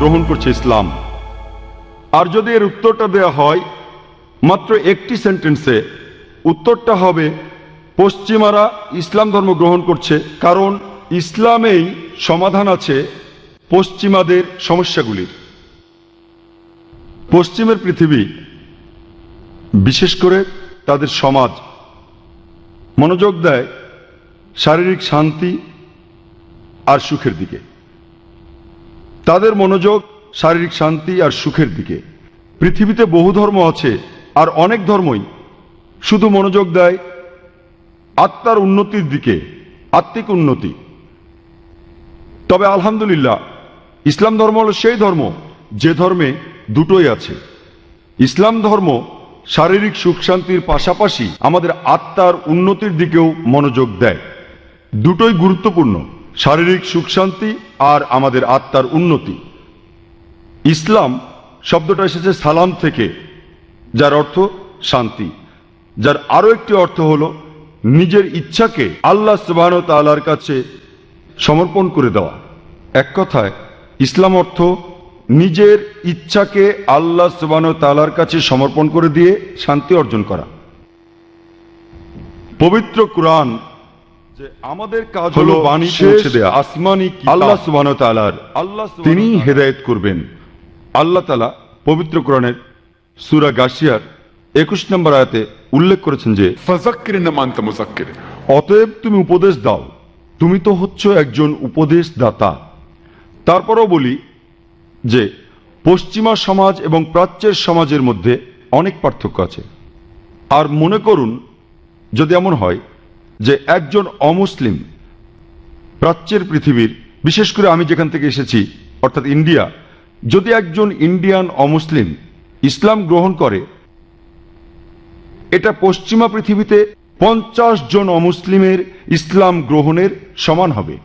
গ্রহণ করছে ইসলাম। আর যদি এর উত্তরটা দেয়া হয়, মাত্র একটি সেন্টেন্সে উত্তরটা হবে, পশ্চিমারা ইসলাম ধর্ম গ্রহণ করছে, কারণ ইসলামেই সমাধান আছে পশ্চিমাদের সমস্যাগুলির। পশ্চিমের পৃথিবী, বিশেষ করে তাদের সমাজ, মনোযোগ দেয় শারীরিক শান্তি আর সুখের দিকে। তাদের মনোযোগ, শারীরিক শান্তি আর সুখের দিকে। পৃথিবীতে বহু ধর্ম আছে, আর অনেক ধর্মই শুধু মনোযোগ দেয় আত্মার উন্নতির দিকে, আত্মিক উন্নতি। তবে আলহামদুলিল্লাহ, ইসলাম ধর্ম হল সেই ধর্ম, যে ধর্মে দুটোই আছে। ইসলাম ধর্ম শারীরিক সুখ শান্তির পাশাপাশি আমাদের আত্মার উন্নতির দিকেও মনোযোগ দেয়। দুটোই গুরুত্বপূর্ণ, শারীরিক সুখ শান্তি আর আমাদের আত্মার উন্নতি। ইসলাম শব্দটা এসেছে সালাম থেকে, যার অর্থ শান্তি। যার আরও একটি অর্থ হলো, নিজের ইচ্ছাকে আল্লাহ সুবাহ তালার কাছে সমর্পণ করে দেওয়া। এক কথায়, ইসলাম অর্থ নিজের ইচ্ছাকে আল্লাহ সুবাহ তালার কাছে সমর্পণ করে দিয়ে শান্তি অর্জন করা। পবিত্র কোরআন যে আমাদের কাজ হলো বাণী পৌঁছে দেয়া। আসমানি আল্লাহ সুবহান তাআলার আল্লাহ হেদায়েত করবেন। আল্লাহ তাআলা পবিত্র কোরআনের সূরা গাশিয়ার 21 নম্বর আয়াতে উল্লেখ করেছেন যে ফাযাক্কির মুযাক্কির। অতএব তুমি উপদেশ দাও। তুমি তো হচ্ছ একজন উপদেশ দাতা তারপরও বলি যে পশ্চিমা সমাজ এবং প্রাচ্যের সমাজের মধ্যে অনেক পার্থক্য আছে। আর মনে করুন যদি এমন হয় যে একজন অমুসলিম প্রাচ্যের পৃথিবীর, বিশেষ করে আমি যেখান থেকে এসেছি, অর্থাৎ ইন্ডিয়া, যদি একজন ইন্ডিয়ান অমুসলিম ইসলাম গ্রহণ করে, এটা পশ্চিমা পৃথিবীতে পঞ্চাশ জন অমুসলিমের ইসলাম গ্রহণের সমান হবে।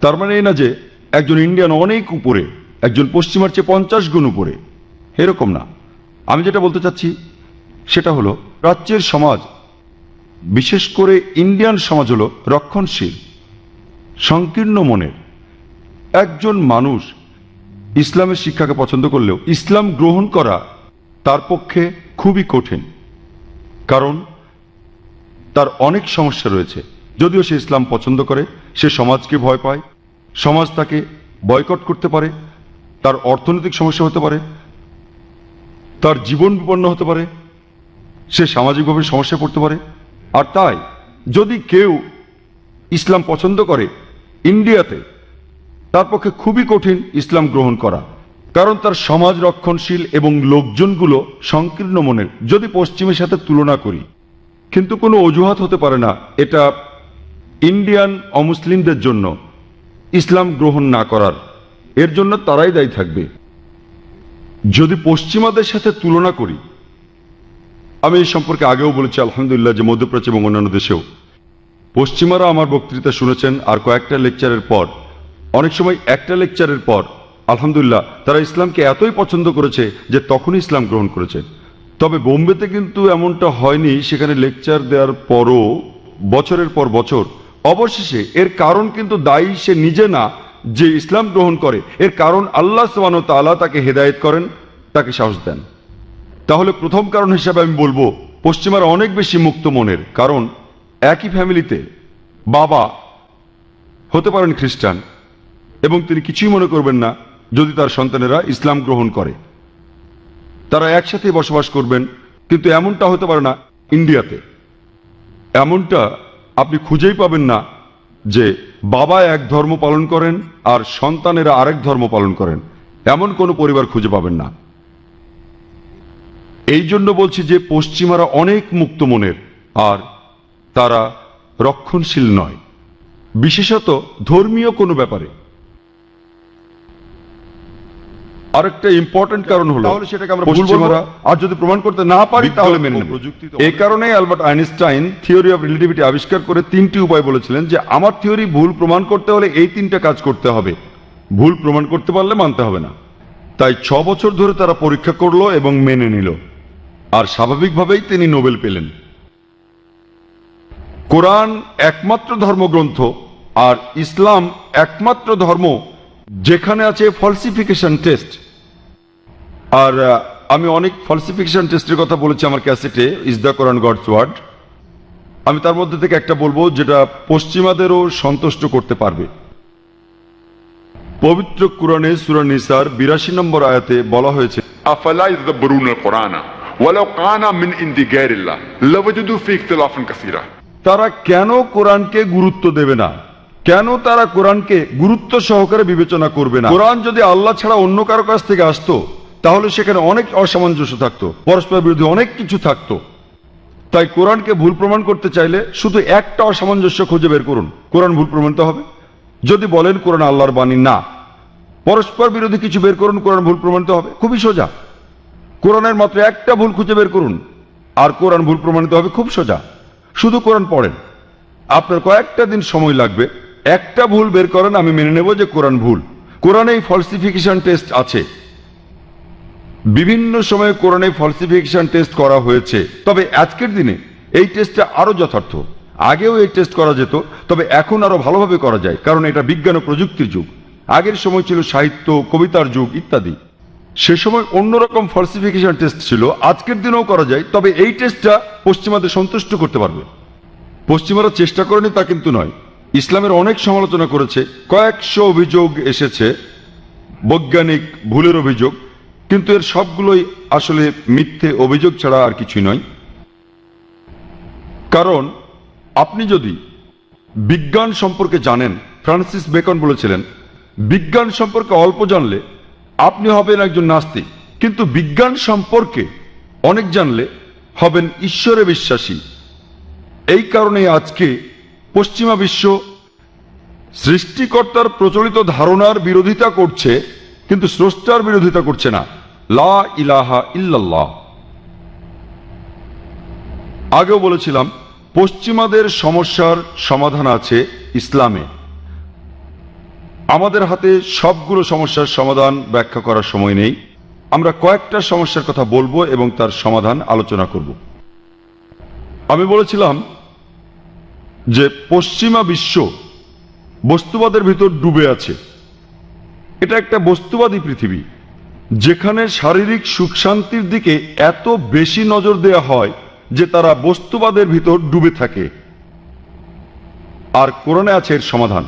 তার মানে না যে একজন ইন্ডিয়ান অনেক উপরে, একজন পশ্চিমার চেয়ে পঞ্চাশ গুণ উপরে। এরকম না। আমি যেটা বলতে চাচ্ছি, সেটা হলো প্রাচ্যের সমাজ বিশেষ করে ইন্ডিয়ান সমাজ হল রক্ষণশীল, সংকীর্ণ মনের। একজন মানুষ ইসলামের শিক্ষাকে পছন্দ করলেও ইসলাম গ্রহণ করা তার পক্ষে খুবই কঠিন, কারণ তার অনেক সমস্যা রয়েছে। যদিও সে ইসলাম পছন্দ করে, সে সমাজকে ভয় পায়, সমাজ তাকে বয়কট করতে পারে, তার অর্থনৈতিক সমস্যা হতে পারে, তার জীবন বিপন্ন হতে পারে, সে সামাজিকভাবে সমস্যায় পড়তে পারে আর তাই, যদি কেউ ইসলাম পছন্দ করে ইন্ডিয়াতে, তার পক্ষে খুবই কঠিন ইসলাম গ্রহণ করা। কারণ তার সমাজ রক্ষণশীল এবং লোকজনগুলো সংকীর্ণ মনের, যদি পশ্চিমের সাথে তুলনা করি। কিন্তু কোনো অজুহাত হতে পারে না, এটা ইন্ডিয়ান অমুসলিমদের জন্য ইসলাম গ্রহণ না করার। এর জন্য তারাই দায়ী থাকবে। যদি পশ্চিমাদের সাথে তুলনা করি আমি এই সম্পর্কে আগেও বলেছি, আলহামদুলিল্লাহ, যে মধ্যপ্রাচ্য এবং অন্যান্য দেশেও। পশ্চিমারা আমার বক্তৃতা শুনেছেন আর কয়েকটা লেকচারের পর, অনেক সময় একটা লেকচারের পর, আলহামদুলিল্লাহ, তারা ইসলামকে এতই পছন্দ করেছে যে তখনই ইসলাম গ্রহণ করেছে। তবে বোম্বেতে কিন্তু এমনটা হয়নি, সেখানে লেকচার দেওয়ার পরও, বছরের পর বছর, অবশেষে এর কারণ কিন্তু দায়ী সে নিজে না, যে ইসলাম গ্রহণ করে। এর কারণ আল্লাহ সোয়ানো তালা তাকে হেদায়েত করেন, তাকে সাহস দেন। তাহলে প্রথম কারণ হিসাবে আমি বলব, পশ্চিমারা অনেক বেশি মুক্ত মনের, কারণ একই ফ্যামিলিতে বাবা হতে পারেন খ্রিস্টান এবং তিনি কিছুই মনে করবেন না যদি তার সন্তানেরা ইসলাম গ্রহণ করে। তারা একসাথে বসবাস করবেন, কিন্তু এমনটা হতে পারে না ইন্ডিয়াতে। এমনটা আপনি খুঁজেই পাবেন না যে বাবা এক ধর্ম পালন করেন আর সন্তানেরা আরেক ধর্ম পালন করেন। এমন কোনো পরিবার খুঁজে পাবেন না। এই জন্য বলছি যে পশ্চিমারা অনেক মুক্ত মনের আর তারা রক্ষণশীল নয়। বিশেষত ধর্মীয় কোনো ব্যাপারে। আরেকটা ইম্পর্টেন্ট কারণ হলো তাহলে সেটাকে আমরা পশ্চিমারা আর যদি প্রমাণ করতে না পারি তাহলে মেনে নেব। এই কারণেই Albert Einstein theory of relativity আবিষ্কার করে তিনটি উপায় বলেছিলেন যে আমার থিওরি ভুল প্রমাণ করতে হলে এই তিনটা কাজ করতে হবে। ভুল প্রমাণ করতে পারলে মানতে হবে না। তাই ছ বছর ধরে তারা পরীক্ষা করল এবং মেনে নিল। আর স্বাভাবিকভাবেই তিনি নোবেল পেলেন। কোরআন একমাত্র ধর্মগ্রন্থ আর ইসলাম একমাত্র ধর্ম যেখানে আছে ফলসিফিকেশন টেস্ট আর আমি অনেক ফলসিফিকেশন টেস্টের কথা বলেছি আমার ক্যাসেটে is the Quran God's word আমি তার মধ্যে থেকে একটা বলব যেটা পশ্চিমাদেরও সন্তুষ্ট করতে পারবে। পবিত্র কোরআনে সুরানিসার বিরাশি নম্বর আয়াতে বলা হয়েছে, আফালা দ্য বরুন কোরআনা? ওয়ালাউ কানা মিন ইন্দি গায়রিল্লাহ লাওয়াজুদু ফি ইখতিলাফান তারা কেন কোরআনকে গুরুত্ব দেবে না? কেন তারা কোরআনকে গুরুত্ব সহকারে বিবেচনা করবে না? কোরআন যদি আল্লাহ ছাড়া অন্য কারও কাছ থেকে আসতো, তাহলে সেখানে অনেক অসামঞ্জস্য থাকতো পরস্পর বিরোধী অনেক কিছু থাকতো। তাই কোরআনকে ভুল প্রমাণ করতে চাইলে শুধু একটা অসামঞ্জস্য খুঁজে বের করুন। কোরআন ভুল প্রমাণিত হবে? যদি বলেন কোরআন আল্লাহর বাণী না, পরস্পর বিরোধী কিছু বের করুন, কোরআন ভুল প্রমাণিত হবে? খুবই সোজা। কোরআনের মাত্র একটা ভুল খুঁজে বের করুন, আর কোরআন ভুল প্রমাণিত হবে খুব সোজা। শুধু কোরআন পড়েন। আপনার কয়েকটা দিন সময় লাগবে। একটা ভুল বের করেন, আমি মেনে নেব যে কোরআন ভুল। কোরআনে এই ফলসিফিকেশন টেস্ট আছে। বিভিন্ন সময়ে কোরআনে ফলসিফিকেশন টেস্ট করা হয়েছে। তবে আজকের দিনে এই টেস্টটা আরও যথার্থ। আগেও এই টেস্ট করা যেত, তবে এখন আরও ভালোভাবে করা যায়, কারণ এটা বিজ্ঞান ও প্রযুক্তির যুগ। আগের সময় ছিল সাহিত্য, কবিতার যুগ, ইত্যাদি। সে সময় অন্যরকম ফলসিফিকেশন টেস্ট ছিল। আজকের দিনেও করা যায়, তবে এই টেস্টটা পশ্চিমাদের সন্তুষ্ট করতে পারবে। পশ্চিমারা চেষ্টা করেনি তা কিন্তু নয়। ইসলামের অনেক সমালোচনা করেছে, কয়েকশো অভিযোগ এসেছে, বৈজ্ঞানিক ভুলের অভিযোগ, কিন্তু এর সবগুলোই আসলে মিথ্যে অভিযোগ ছাড়া আর কিছুই নয়। কারণ আপনি যদি বিজ্ঞান সম্পর্কে জানেন, ফ্রান্সিস বেকন বলেছিলেন, বিজ্ঞান সম্পর্কে অল্প জানলে আপনি হবেন একজন নাস্তিক। কিন্তু বিজ্ঞান সম্পর্কে অনেক জানলে হবেন ঈশ্বরে বিশ্বাসী। এই কারণে আজকে পশ্চিমা বিশ্ব সৃষ্টিকর্তার প্রচলিত ধারণার বিরোধিতা করছে, কিন্তু স্রষ্টার বিরোধিতা করছে না। লা ইলাহা ইল্লাল্লাহ। আগেও বলেছিলাম, পশ্চিমাদের সমস্যার সমাধান আছে ইসলামে। আমাদের হাতে সবগুলো সমস্যার সমাধান ব্যাখ্যা করার সময় নেই। আমরা কয়েকটা সমস্যার কথা বলব এবং তার সমাধান আলোচনা করব। আমি বলেছিলাম যে পশ্চিমা বিশ্ব বস্তুবাদের ভিতর ডুবে আছে। এটা একটা বস্তুবাদী পৃথিবী, যেখানে শারীরিক সুখ শান্তির দিকে এত বেশি নজর দেওয়া হয় যে তারা বস্তুবাদের ভিতর ডুবে থাকে। আর কোরআনে আছে এর সমাধান।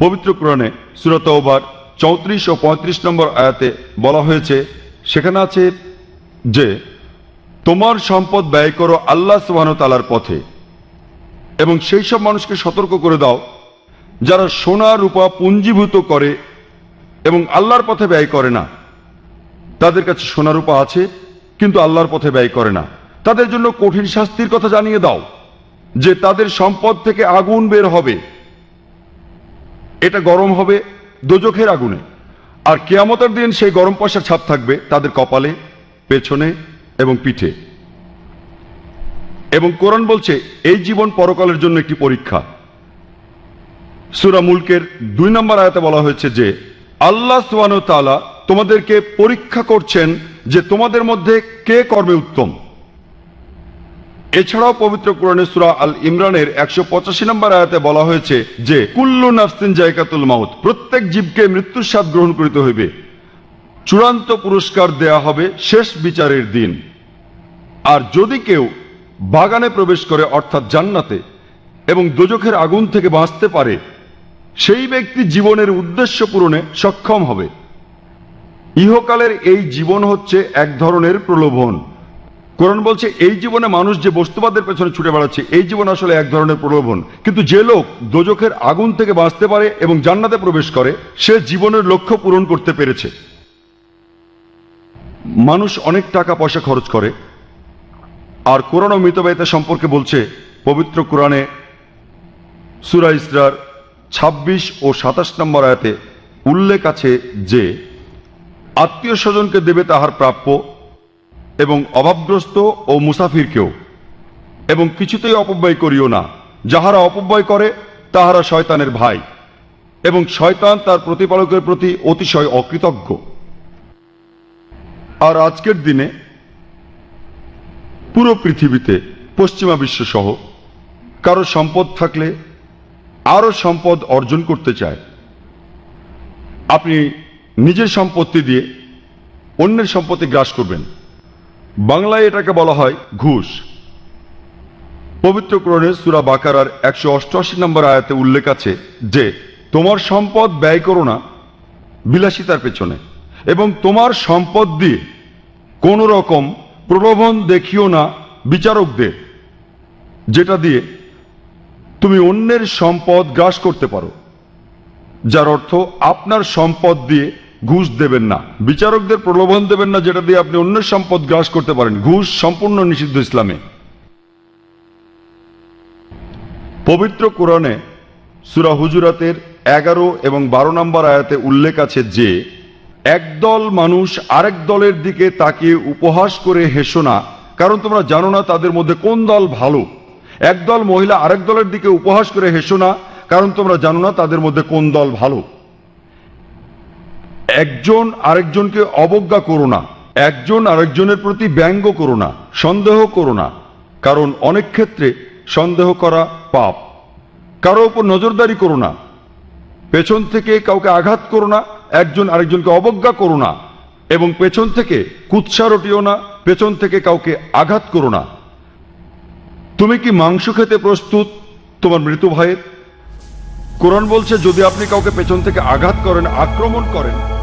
পবিত্র কোরআনে সুরত ওবার চৌত্রিশ ও পঁয়ত্রিশ নম্বর আয়াতে বলা হয়েছে, সেখানে আছে যে, তোমার সম্পদ ব্যয় করো আল্লাহ সুবাহ তালার পথে এবং সেই সব মানুষকে সতর্ক করে দাও যারা সোনা, রূপা পুঞ্জীভূত করে এবং আল্লাহর পথে ব্যয় করে না। তাদের কাছে সোনা, রূপা আছে, কিন্তু আল্লাহর পথে ব্যয় করে না। তাদের জন্য কঠিন শাস্তির কথা জানিয়ে দাও যে তাদের সম্পদ থেকে আগুন বের হবে। এটা গরম হবে দোজখের আগুনে। আর কেয়ামতের দিন সেই গরম পয়সার ছাপ থাকবে তাদের কপালে, পেছনে এবং পিঠে। এবং কোরআন বলছে, এই জীবন পরকালের জন্য একটি পরীক্ষা। সুরা মুলকের দুই নম্বর আয়াতে বলা হয়েছে যে, আল্লাহ সুবান তাআলা তোমাদেরকে পরীক্ষা করছেন যে তোমাদের মধ্যে কে কর্মে উত্তম। এছাড়াও পবিত্র কোরআনে সুরা আল ইমরানের একশো পঁচাশি নম্বর আয়াতে বলা হয়েছে যে, কুল্লু নাফসিন জায়কাতুল মাউত, প্রত্যেক জীবকে মৃত্যুর স্বাদ গ্রহণ করিতে হইবে। চূড়ান্ত পুরস্কার দেয়া হবে শেষ বিচারের দিন। আর যদি কেউ বাগানে প্রবেশ করে, অর্থাৎ জান্নাতে, এবং দোজখের আগুন থেকে বাঁচতে পারে, সেই ব্যক্তি জীবনের উদ্দেশ্য পূরণে সক্ষম হবে। ইহকালের এই জীবন হচ্ছে এক ধরনের প্রলোভন। কোরআন বলছে, এই জীবনে মানুষ যে বস্তুবাদের পেছনে ছুটে বেড়াচ্ছে, এই জীবন আসলে এক ধরনের প্রলোভন। কিন্তু যে লোক দোজখের আগুন থেকে বাঁচতে পারে এবং জান্নাতে প্রবেশ করে, সে জীবনের লক্ষ্য পূরণ করতে পেরেছে। মানুষ অনেক টাকা পয়সা খরচ করে, আর কোরআন ও মৃতব্যয়তা সম্পর্কে বলছে, পবিত্র কোরআনে সুরা ইসরার ছাব্বিশ ও সাতাশ নম্বর আয়াতে উল্লেখ আছে যে, আত্মীয় স্বজনকে দেবে তাহার প্রাপ্য এবং অভাবগ্রস্ত ও মুসাফিরকেও। এবং কিছুতেই অপব্যয় করিও না। যাহারা অপব্যয় করে, তাহারা শয়তানের ভাই। এবং শয়তান তার প্রতিপালকের প্রতি অতিশয় অকৃতজ্ঞ। আর আজকের দিনে পুরো পৃথিবীতে, পশ্চিমা বিশ্ব সহ কারও সম্পদ থাকলে আরও সম্পদ অর্জন করতে চায়। আপনি নিজের সম্পত্তি দিয়ে অন্যের সম্পত্তি গ্রাস করবেন। বাংলায় এটাকে বলা হয় ঘুষ। পবিত্র কোরআনে সুরা বাকারার একশো অষ্টআশি নম্বর আয়াতে উল্লেখ আছে যে, তোমার সম্পদ ব্যয় করো না, বিলাসিতার পেছনে, এবং তোমার সম্পদ দিয়ে কোনো রকম প্রলোভন দেখিও না বিচারকদের, যেটা দিয়ে তুমি অন্যের সম্পদ গ্রাস করতে পারো, যার অর্থ আপনার সম্পদ দিয়ে ঘুষ দেবেন না। বিচারকদের প্রলোভন দেবেন না, যেটা দিয়ে আপনি অন্যের সম্পদ গ্রাস করতে পারেন। ঘুষ সম্পূর্ণ নিষিদ্ধ ইসলামে। পবিত্র কোরআনে সুরা হুজুরাতের এগারো এবং বারো নম্বর আয়াতে উল্লেখ আছে যে, একদল মানুষ আরেক দলের দিকে তাকিয়ে উপহাস করে হেসো না, কারণ তোমরা জানো না তাদের মধ্যে কোন দল ভালো। একদল মহিলা আরেক দলের দিকে উপহাস করে হেসো না, কারণ তোমরা জানো না তাদের মধ্যে কোন দল ভালো। একজন আরেকজনকে অবজ্ঞা করো না। একজন আরেকজনের প্রতি ব্যঙ্গ করো না, সন্দেহ করো না। কারণ অনেক ক্ষেত্রে সন্দেহ করা পাপ। কারও উপর নজরদারি করো না। পেছন থেকে কাউকে আঘাত করো না, একজন আরেকজনকে অবজ্ঞা করো না। এবং পেছন থেকে কুৎসা রটিও না, পেছন থেকে কাউকে আঘাত করো না। তুমি কি মাংস খেতে প্রস্তুত, তোমার মৃত ভাইয়ের? কোরআন বলছে, যদি আপনি কাউকে পেছন থেকে আঘাত করেন, আক্রমণ করেন